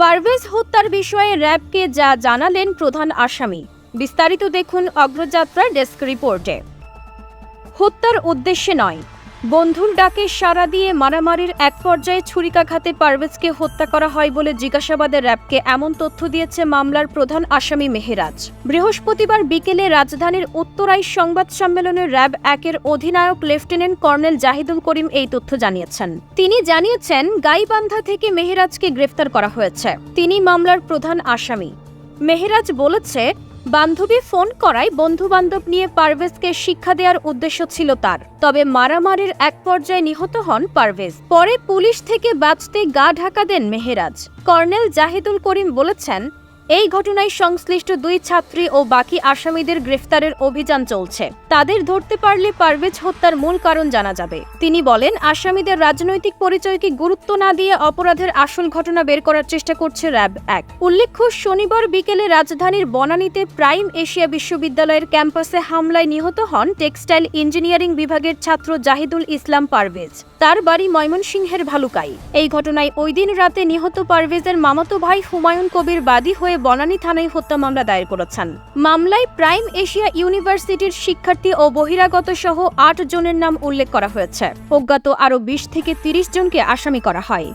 পারভেজ হত্যার বিষয়ে র্যাবকে যা জানালেন প্রধান আসামি। বিস্তারিত দেখুন অগ্রযাত্রার ডেস্ক রিপোর্টে। হত্যার উদ্দেশ্যে নয় বন্ধুর ডাকে সাড়া দিয়ে মারামারির এক পর্যায়ে ছুরিকাঘাতে পারভেজকে হত্যা করা হয় বলে জিজ্ঞাসাবাদে র্যাবকে এমন তথ্য দিয়েছে মামলার প্রধান আসামি মেহেরাজ। বৃহস্পতিবার বিকেলে রাজধানীর উত্তরাই সংবাদ সম্মেলনে র্যাব একের অধিনায়ক লেফটেন্যান্ট কর্নেল জাহিদুল করিম এই তথ্য জানিয়েছেন। তিনি জানিয়েছেন, গাইবান্ধা থেকে মেহেরাজকে গ্রেফতার করা হয়েছে। তিনি মামলার প্রধান আসামি। মেহেরাজ বলেছে বান্ধবী ফোন করায় বন্ধু বান্ধব নিয়ে পারভেজকে শিক্ষা দেওয়ার উদ্দেশ্য ছিল তার। তবে মারামারির এক পর্যায়ে নিহত হন পারভেজ। পরে পুলিশ থেকে বাঁচতে গা ঢাকা দেন মেহেরাজ। কর্নেল জাহিদুল করিম বলেছেন এই ঘটনায় সংশ্লিষ্ট দুই ছাত্রী ও বাকি আসামিদের গ্রেফতারের অভিযান চলছে। তাদের ধরতে পারলে পারভেজ হত্যার মূল কারণ জানা যাবে। তিনি বলেন, আসামিদের রাজনৈতিক পরিচয়কে গুরুত্ব না দিয়ে অপরাধের আসল ঘটনা বের করার চেষ্টা করছে র্যাব এক। উল্লেখ্য, শনিবার বিকেলে রাজধানীর বনানীতে প্রাইম এশিয়া বিশ্ববিদ্যালয়ের ক্যাম্পাসে হামলায় নিহত হন টেক্সটাইল ইঞ্জিনিয়ারিং বিভাগের ছাত্র জাহিদুল ইসলাম পারভেজ। তার বাড়ি ময়মনসিংহের ভালুকাই। এই ঘটনায় ওই দিন রাতে নিহত পারভেজের মামাতো ভাই হুমায়ুন কবির বাদী হয়ে বনানী থানায় হত্যা মামলা দায়ের করেছেন। মামলায় প্রাইম এশিয়া ইউনিভার্সিটির শিক্ষার্থী ও বহিরাগত সহ আট জনের নাম উল্লেখ করা হয়েছে। অজ্ঞাত আরও বিশ থেকে তিরিশ জনকে আসামি করা হয়।